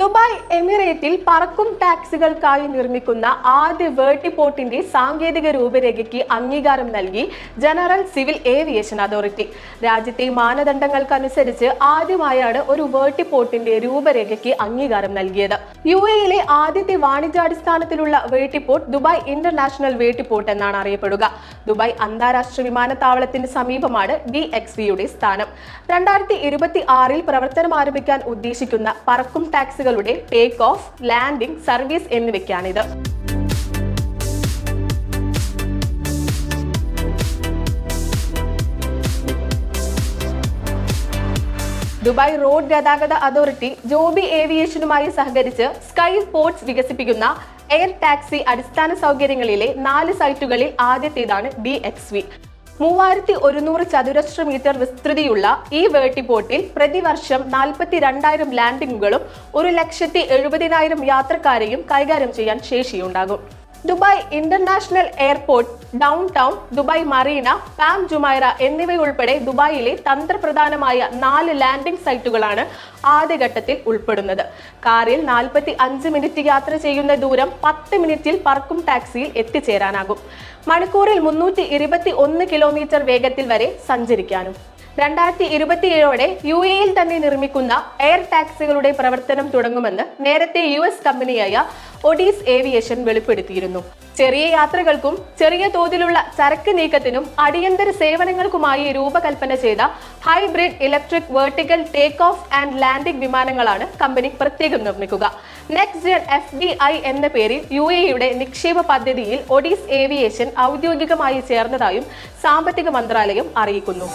Dubai എമിറേറ്റിൽ പറക്കും ടാക്സികൾക്കായി നിർമ്മിക്കുന്ന ആദ്യ വേർട്ടിപോർട്ടിന്റെ സാങ്കേതിക രൂപരേഖയ്ക്ക് അംഗീകാരം നൽകി ജനറൽ സിവിൽ ഏവിയേഷൻ അതോറിറ്റി. രാജ്യത്തെ മാനദണ്ഡങ്ങൾക്കനുസരിച്ച് ആദ്യമായാണ് ഒരു വേർട്ടിപോർട്ടിന്റെ രൂപരേഖയ്ക്ക് അംഗീകാരം നൽകിയത്. യു എയിലെ ആദ്യത്തെ വാണിജ്യാടിസ്ഥാനത്തിലുള്ള വേർട്ടിപോർട്ട് ദുബായ് ഇന്റർനാഷണൽ വേർട്ടിപോർട്ട് എന്നാണ് അറിയപ്പെടുക. ദുബായ് അന്താരാഷ്ട്ര വിമാനത്താവളത്തിന് സമീപമാണ് ഡി എക്സ് വിയുടെ സ്ഥാനം. രണ്ടായിരത്തി ഇരുപത്തി ആറിൽ പ്രവർത്തനം ആരംഭിക്കാൻ ഉദ്ദേശിക്കുന്ന പറക്കും ടാക്സികളുടെ ടേക്ക് ഓഫ് ലാൻഡിംഗ് സർവീസ് എന്നിവയ്ക്കാണിത്. ദുബായ് റോഡ് ഗതാഗത അതോറിറ്റി ജോബി ഏവിയേഷനുമായി സഹകരിച്ച് സ്കൈ പോർട്സ് വികസിപ്പിക്കുന്ന എയർ ടാക്സി അടിസ്ഥാന സൗകര്യങ്ങളിലെ നാല് സൈറ്റുകളിൽ ആദ്യത്തേതാണ് ഡി എക്സ് വി. മൂവായിരത്തി ഒരുന്നൂറ് ചതുരശ്ര മീറ്റർ വിസ്തൃതിയുള്ള ഈ വേട്ടിപ്പോട്ടിൽ പ്രതിവർഷം നാൽപ്പത്തി രണ്ടായിരം ലാൻഡിങ്ങുകളും ഒരു ലക്ഷത്തി എഴുപതിനായിരം യാത്രക്കാരെയും കൈകാര്യം ചെയ്യാൻ ശേഷിയുണ്ടാകും. Dubai international airport downtown Dubai marina palm Jumeirah എന്നിവയുൾപ്പെടെ ദുബായിലെ തന്ത്രപ്രധാനമായ നാല് ലാൻഡിംഗ് സൈറ്റുകളാണ് ആദ്യഘട്ടത്തിൽ ഉൾപ്പെടുന്നത്. കാറിൽ നാൽപ്പത്തി അഞ്ച് മിനിറ്റ് യാത്ര ചെയ്യുന്ന ദൂരം പത്ത് മിനിറ്റിൽ പറക്കും ടാക്സിയിൽ എത്തിച്ചേരാനാകും. മണിക്കൂറിൽ മുന്നൂറ്റി ഇരുപത്തി ഒന്ന് കിലോമീറ്റർ വേഗത്തിൽ വരെ സഞ്ചരിക്കാനും. രണ്ടായിരത്തി ഇരുപത്തിയേഴോടെ യു എയിൽ തന്നെ നിർമ്മിക്കുന്ന എയർ ടാക്സികളുടെ പ്രവർത്തനം തുടങ്ങുമെന്ന് നേരത്തെ യു എസ് കമ്പനിയായ ഒഡീസ് ഏവിയേഷൻ വെളിപ്പെടുത്തിയിരുന്നു. ചെറിയ യാത്രകൾക്കും ചെറിയ തോതിലുള്ള ചരക്ക് നീക്കത്തിനും അടിയന്തര സേവനങ്ങൾക്കുമായി രൂപകൽപ്പന ചെയ്ത hybrid electric vertical take off and landing വിമാനങ്ങളാണ് കമ്പനി പ്രത്യേകം നിർമ്മിക്കുക. Next gen F D I എന്ന പേരിൽ യു എയുടെ നിക്ഷേപ പദ്ധതിയിൽ ഒഡീസ് ഏവിയേഷൻ ഔദ്യോഗികമായി ചേർന്നതായും സാമ്പത്തിക മന്ത്രാലയം അറിയിക്കുന്നു.